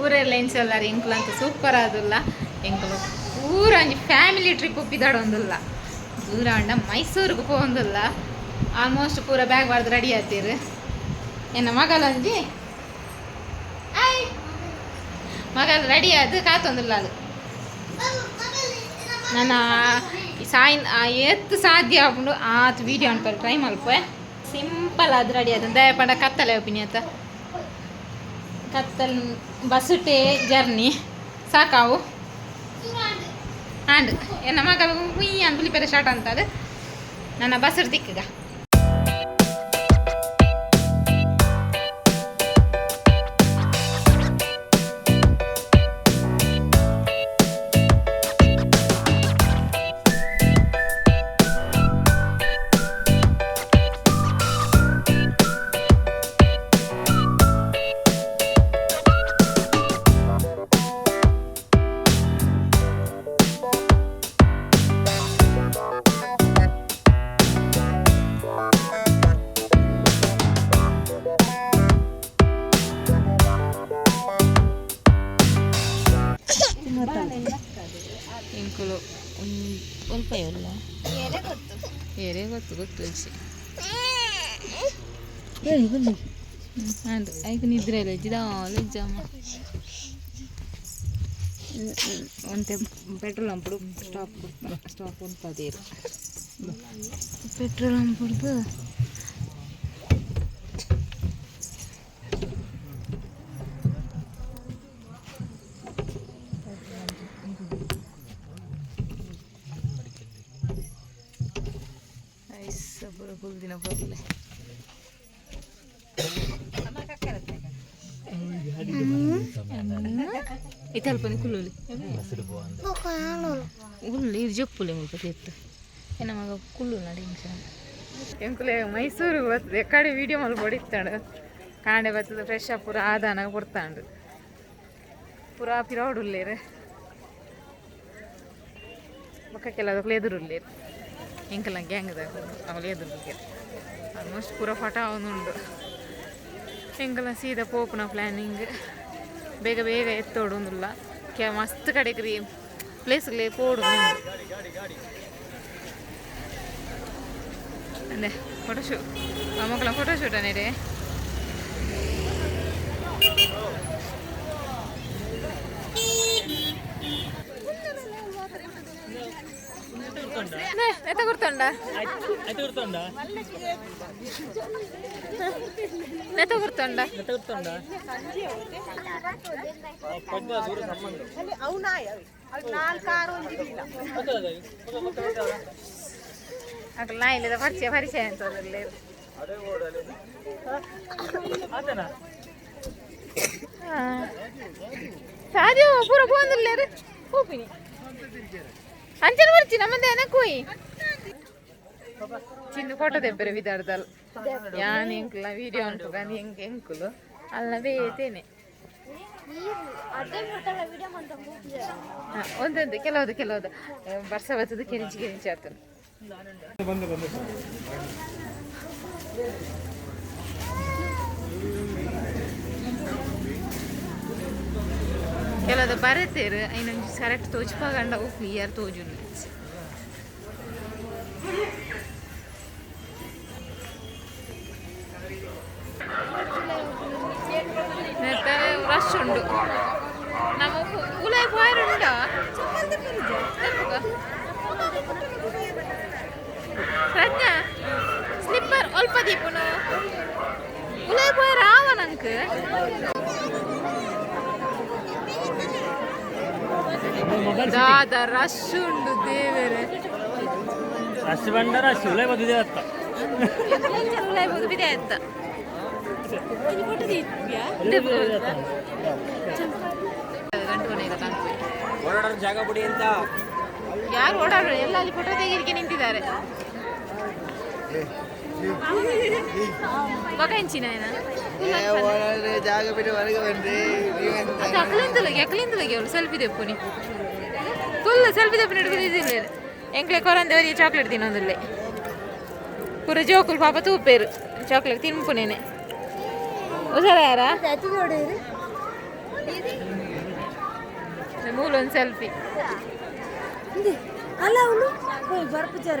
ಊರೆಲ್ಲ ಎನ್ಸಲ್ಲಾರ ಎಂಕ್ಲಂತ ಸೂಪರ್ ಆದುಲ್ಲ ಎಂಕಲು ಪೂರ ಒಂಜಿ ಫ್ಯಾಮಿಲಿ ಟ್ರಿಪ್ ಉಪ್ಪಿದಾಡೊಂದುಲ್ಲ ದೂರ ಉಂಡ ಮೈಸೂರಿಗೆ ಪೋಂದುಲ್ಲ ಆಲ್ಮೋಸ್ಟ್ ಪೂರ ಬ್ಯಾಗ್ ಬಾರ್ದು ರೆಡಿ ಆತೀರು ಎನ್ನ ಮಗಲೊಂಜಿ ಆಯ್ ಮಗಲ್ ರೆಡಿ ಆದ್ ಕಾತೊಂದುಲ್ಲ ಅದು ನನ್ನ ಸಾಯಿನ್ ಎತ್ತು ಸಾಧ್ಯ ಆಗ್ಬಿಡು ಆತ್ ವಿಡಿಯೋ ಅನ್ಪಲ್ ಟ್ರೈ ಮಲ್ಪ ಸಿಂಪಲ್ ಅದು ರೆಡಿ ಆದ ದಯಪಂಡ ಕತ್ತಲೆ ಒಪಿನಿಯತ್ತ ಕತ್ತಲ್ ಬಸ್ಟೇ ಜರ್ನಿ. ಸಾಕಾವು? ಆಂಡ್ ಎನ್ನ ಮಗ ಅಂತ ಪುಲಿಪೆರೆ ಶಾರ್ಟ್ ಅಂತ ಅದು. ನನ್ನ ಬಸ್ಸರ್ ದಿಕ್ಕಗ. ಇಂಕುಲು ಸ್ವಲ್ಪ ಇಲ್ಲ ಏರೇ ಗೊತ್ತು ಗೊತ್ತು ಅಲ್ಸಿ ಅಂಡ್ ಐಕ ನಿದ್ರೆ ಇಲ್ಲ ಜಿದಾಲ ಎಕ್ಸಾಮ್ ಒಂತೆ petrol ಅಂಪುಡು stop stop ಉಂಟದೇರು petrol ಅಂಪುಡ್ದು ice ফুল দিন ಉಳ್ಳಿ ಇದು ಏನ ಮಗ ಎಂಕುಲೆ ಬರ್ತದೆ ಕಡೆ ವಿಡಿಯೋ ಮಲ್ ಹೊಡಿತಾಡು ಕಾಂಡೆ ಬರ್ತದೆ ಫ್ರೆಶ್ ಅಪ್ ಪೂರ ಆದಾನ ಕೊಡ್ತಾಂಡು. ಪೂರ ಪಿರಾಡುಲ್ಲೇರು ಬೊಕ್ಕ ಕೆಲದಕ್ಕೂ ಎದುರುಲ್ಲೇರು. ಎಂಕಲ ಗ್ಯಾಂಗ್ದಾಗ ಅವಳು ಎದುರಿಗೆ ಆಲ್ಮೋಸ್ಟ್ ಪೂರ ಫಟ ಅವನುಂಡು ಹಿಂಗೆಲ್ಲ ಸೀದಾ ಪೋಪುನ ಪ್ಲ್ಯಾನಿಂಗ್ ಬೇಗ ಬೇಗ ಎತ್ತೋಡುಂದಿಲ್ಲ ಕೆ, ಮಸ್ತ್ ಕಡೆಗ್ರಿ. ಪ್ಲೇಸ್ಗಳೇ ಪೋಡು ಅಂದೆ ಫೋಟೋಶೂ ಮಕ್ಕಳ ಫೋಟೋಶೂಟ್ ಗುರ್ತಂಡ ಐತೆ ಗುರ್ತಂಡ ನೆತ ಗುರ್ತಂಡ ನೆತ ಗುರ್ತಂಡ ಪಡ್ಡ ದೂರ ಸಂಬಂಧ ಅಲ್ಲಿ ಅವನಾಯ ಅಲ್ಲಿ ನಾಲ್ಕು ಆರು ಒಂದು ಇಲ್ಲ ಅಕಲ್ ನಾ ಇಲ್ಲದ ಪರಿಚಯ ಪರಿಚಯ ಅಂತ ಅದರಲ್ಲಿ ಅದೇ ಓಡಲಿ ಅದನಾ ಸಾಧ್ಯ ಪೂರ ಬಂದಿಲ್ಲ ರೀ ಹೋಗ್ತೀನಿ ಅಂಚನ ಬರ್ತೀನಿ ನಮ್ಮದೇ ಏನಕ್ಕೆ ಹೋಯ್ ಚಿನ್ನ ಫೋಟೋ ತೆಬ್ಬರೆ ವಿಧಾರದಲ್ಲಿ ಯಾನ್ ಎಂಕುಲ ವಿಡಿಯೋ కానీ ಎಂಕ್ ಎಂಕುಲು ಅಲ್ಲ, ಬೇತೇನೆ. ಒಂದೊಂದು, ಕೆಲವದು ಕೆಲವದು. ವರ್ಷ ಬರ್ತದ ಕೆರಿಂಚಿ ಕೆರಿಂಚಿ ಆಗ್ತದೆ. ಕೆಲವದು ಬರತ್ತೇರು ಇನ್ನೊಂದು ಕರೆಕ್ಟ್ ತೋಚ್ಪಾಗಂಡ ಉಪ್ಪು ಕ್ಲಿಯರ್ ತೋಜು ದಾದ ರಶ್ ಉಂಡು ದೇವರೇ. ರಶ್ ಬಂಡ ರಶ್ ಉಳೆ ಬಂದಿದೆ ಅತ್ತ ಉಲಾಯ್ ಬೋದು ಅತ್ತ ಓಡಾಡೋ ಜಾಗ ಬಿಡಿ ಅಂತ. ಯಾರು ಓಡಾಡ್ರು? ಎಲ್ಲ ಅಲ್ಲಿ ಫೋಟೋ ತೆಗಿಲಿಕ್ಕೆ ನಿಂತಿದ್ದಾರೆ. ಮಗ ಹೆಂಚಿನ ಜಾಗ ಬಿಟ್ಟು ಹೊರಗೆ ಬನ್ರಿ ಅದು ಅಕ್ಲಿಂದಲಗೆ ಅಕ್ಲಿಂದಲಗೆ ಅವಳು ಸೆಲ್ಫಿ ತೆಪ್ಪುನಿ ಫುಲ್ ಸೆಲ್ಫಿ ತೆಪ್ಪು ಹಿಡಿದಿಲ್ಲ ಎಂಕ್ಲೆ ಕೊರಂದವರಿಗೆ ಚಾಕ್ಲೇಟ್ ತಿನ್ನೋದಿಲ್ಲೇ ಪೂರ ಜೋಕುಲು ಪಾಪ ತೂಪೇರು ಚಾಕ್ಲೇಟ್ ತಿನ್ಪುನೇನೆ ಹುಷಾರ ಯಾರ ಮೂಲೊಂದು ಸೆಲ್ಫಿ ಅಲ್ಲ ಅವನು ಹೋಯ್ ಬರ್ಪಚಾರ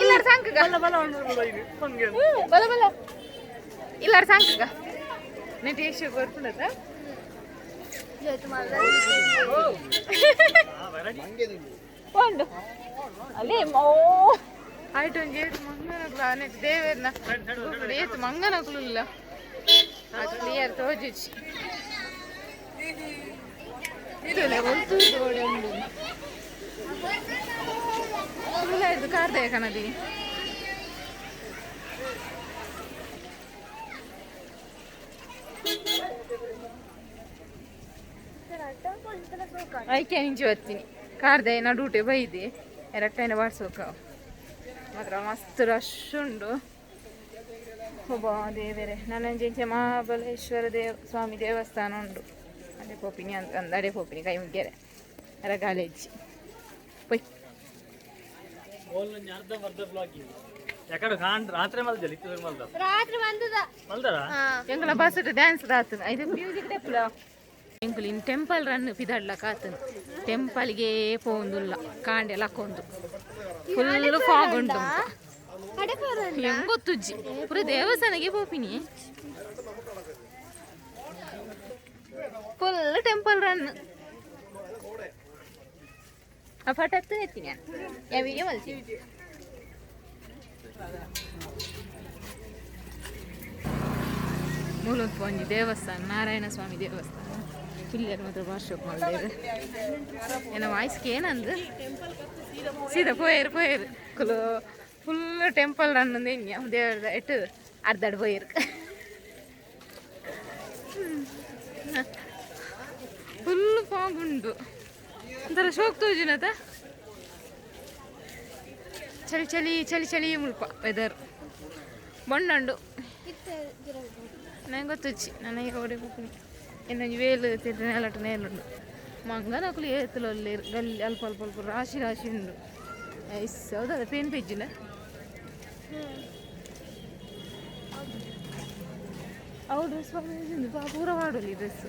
ಇಲ್ಲಾರ ಸಾಂಕಗ. ಬಲ ಬಲ ಇಲ್ಲಾರ ಸಾಂಕಗ. ನೆಟ್ ಎಷ್ಟು ಗೊತ್ತುಂಡದ ಪೋಂಡು ಅಲ್ಲೇ ಮೋ. ಆಯ್ತು ಒಂದು ಏತು ಮಂಗನಕ್ಲು ಅನೇಕ ದೇವೇರ್ನ ಏತು ಮಂಗನಕ್ಲು ಇಲ್ಲ ಅದು ಕ್ಲಿಯರ್ ತೋಜಿಚ್ಚಿ ಇದು ಉಂಡು. ಇದು ಕಾರ್ದೆ ಕಣದಿ. ಐಕೆ ನಿಂಚು ಬರ್ತೀನಿ ಕಾರ್ದೆ ನಡುಟೆ ಬೈದೆ. ಎರಟ್ಟೈನ ಬಾಡ್ಸೋಕ. ಮಾತ್ರ ಮಸ್ತ್ ರಶ್ ಉಂಡು. ಒಬ್ಬ ದೇವರೇ. ನನಂಜೆಂಚೆ ಮಹಾಬಲೇಶ್ವರ ದೇವ, ಸ್ವಾಮಿ ದೇವಸ್ಥಾನ ಉಂಡು. ಅದೇ ಪೋಪಿನಿ ಅಂತ ಅಂದ ಅಡೆ ಪೋಪಿನಿ, ಕೈ ಮುಗ್ಗೆರೆ. ರಗಾಲೆಜ್ಜಿ ಯಾಕಡೆ ಕಾಣ್ ರಾತ್ರಿ ಮಲ್ದಲ್ಲಿ ಇತ್ತು ಮಲ್ದ. ರಾತ್ರಿ ಬಂದದ ಮಲ್ದರ ಎಂಕಲ ಬಸ್ ಡ್ಯಾನ್ಸ್ ದಾತನ ಇದು ಮ್ಯೂಸಿಕ್ ಟೆಪ್ಲ ಎಂಕುಲು ಇನ್ ಟೆಂಪಲ್ ರನ್ ಪಿದಡ್ಲಕ ಆತನು. ಟೆಂಪಲ್ಗೆ ಪೋಂದುಲ್ಲ ಕಾಂಡೆ ಲಕ್ಕೊಂದು ಫುಲ್ ಫಾಗ್ ಉಂಟು ಹೆಂಗೊತ್ತುಜ್ಜಿ ಪುರ ದೇವಸ್ಥಾನಕ್ಕೆ ಪೋಪಿನಿ ಫುಲ್ ಟೆಂಪಲ್ ರನ್ ನಾನು ಯಾವಿಗೆ ಮಲ್ತೀನಿ ಮೂಲೊಂದು ಒಂಜಿ ದೇವಸ್ಥಾನ ನಾರಾಯಣ ಸ್ವಾಮಿ ದೇವಸ್ಥಾನ ಪಿಲ್ಲರ್ ಮಾತ್ರ ವಾರ್ಷಿಪ್ ಮಾಡಿದ್ರು ಏನ ವಾಯ್ಸ್ಗೆ ಏನಂದು ಸೀದಾ ಪೋಯರು ಪೋಯರು ಕುಲು ಫುಲ್ ಟೆಂಪಲ್ ಅನ್ನೊಂದು ಇನ್ಯಾ ದೇವ್ರದ ಎಟ್ಟು ಅರ್ಧಡ್ ಪೋಯರು ಫುಲ್ ಫಾಗ್ ಉಂಟು ಒಂಥರ ಶೋಕ್ ಜಿನತ ಚಳಿ ಚಳಿ ಚಳಿ ಚಳಿ ಮುಲ್ಪ ವೆದರ್ ಬಣ್ಣಂಡು ನಂಗೆ ಗೊತ್ತುಚ್ಚಿ ನನಗೆ ಓಡಿ ಹೋಗ್ತೀನಿ ಎನ್ನ ವೇಲು ಅಲ್ಲಟನೇ ನೆಲಟ, ನೇಲುಂಡು. ಮಂಗನಕುಲು ಏತಲು ಅಲ್ಲಿ, ಗಲ್ಲಿ, ಅಲ್ಪ ಅಲ್ಪ ಅಲ್ಪ, ರಾಶಿ ರಾಶಿ ಉಂಡು. ಐಸ್ ಹೌದದ ಪೇನ್ ಪೆಜ್ಜಿನ? ಅವು ಡ್ರೆಸ್ ಪೂರ ಮಾಡಲಿ ಡ್ರೆಸ್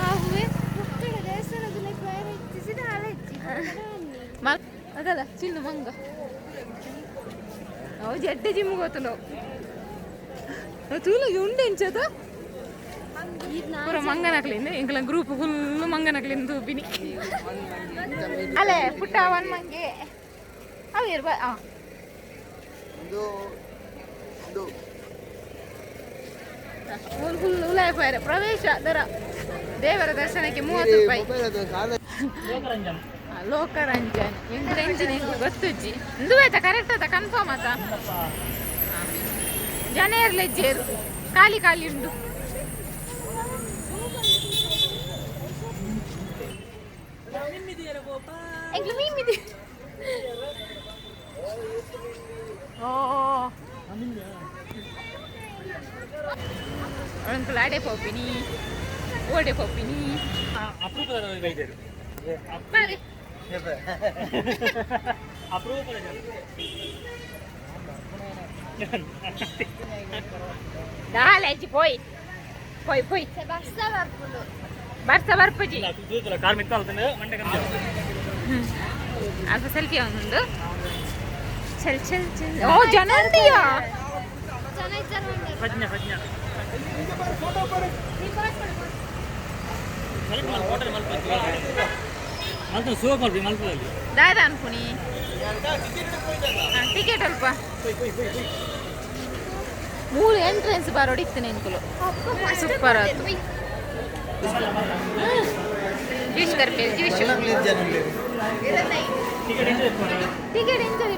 ಆ ಹೂವೆ ಮಲ್ ಅದಲ್ಲ ಚಿನ್ನು ಮಂಗ. ಅವು ಜಡ್ಡೆ ಜಿಮ್ ನಾವು. ತೂಲಿಗೆ ಉಂಡೆ ಎಂಚದ ಪೂರ ಮಂಗನಕ್ಲಿಂದ ಎಂಕಲ ಗ್ರೂಪ್ ಫುಲ್ ಮಂಗನಕ್ಲಿಂದ ತೂಪಿನಿ ಅಲೆ ಪುಟ್ಟ ಒನ್ ಮಂಗೆ. ಅವು ಇರ್ಬ ಆ. ಇದು ದೇವರ ದರ್ಶನಕ್ಕೆ ಮೂವತ್ತು ರೂಪಾಯಿ. ಲೋಕರಂಜನ್ ಎಂಟು ರೇಂಜಿನ ಹೆಂಗು ಗೊತ್ತುಜ್ಜಿ. ಇಂದು ಆಯ್ತಾ? ಕರೆಕ್ಟ್ ಆಯ್ತಾ? ಕನ್ಫರ್ಮ್ ಆತ ಜನ ಇರ್ಲೆಜ್ಜೇರು ಖಾಲಿ ಖಾಲಿ ಉಂಡು ಮೀಮಿದೆ ಓ. ಅಂಕಲ್ ಅಡೆ ఓడే పప్పిని దాలేచి పోయి పోయి పోయి బర్స బర్పుజి అసలుకి ఉందో చల్ చల్ చల్ ఓ జన ఉందియా ప్రజ్ఞ ప్రజ్ఞ ಸೆಲ್ಫಿ ಒಂದು ಚಲ್ ಚಲ್ ಚಲ್ ಓ ಜನ ಅಂತೀಯಾ ಪ್ರಜ್ಞೆ ಪ್ರಜ್ಞೆ ಮಲ್ಪ ಹೋಟೆಲ್ ಮಲ್ಪ ಮಲ್ಪ ಸೋಪ್ ಮಲ್ಪಿ ಮಲ್ಪದಲ್ಲಿ ದಾದ ಅನ್ಪುನಿ ಟಿಕೆಟ್ ಅಲ್ಪ ಮೂರು ಎಂಟ್ರೆನ್ಸ್ ಬರೋಡಿತ್ತು ನೆನ್ಕುಲು ಸೂಪರ್ ಆಯ್ತು ಜ್ಯೂಸ್ ಕರ್ಪೆ ಜ್ಯೂಸ್ ಜನ ಟಿಕೆಟ್ ಎಂಜಾಯ್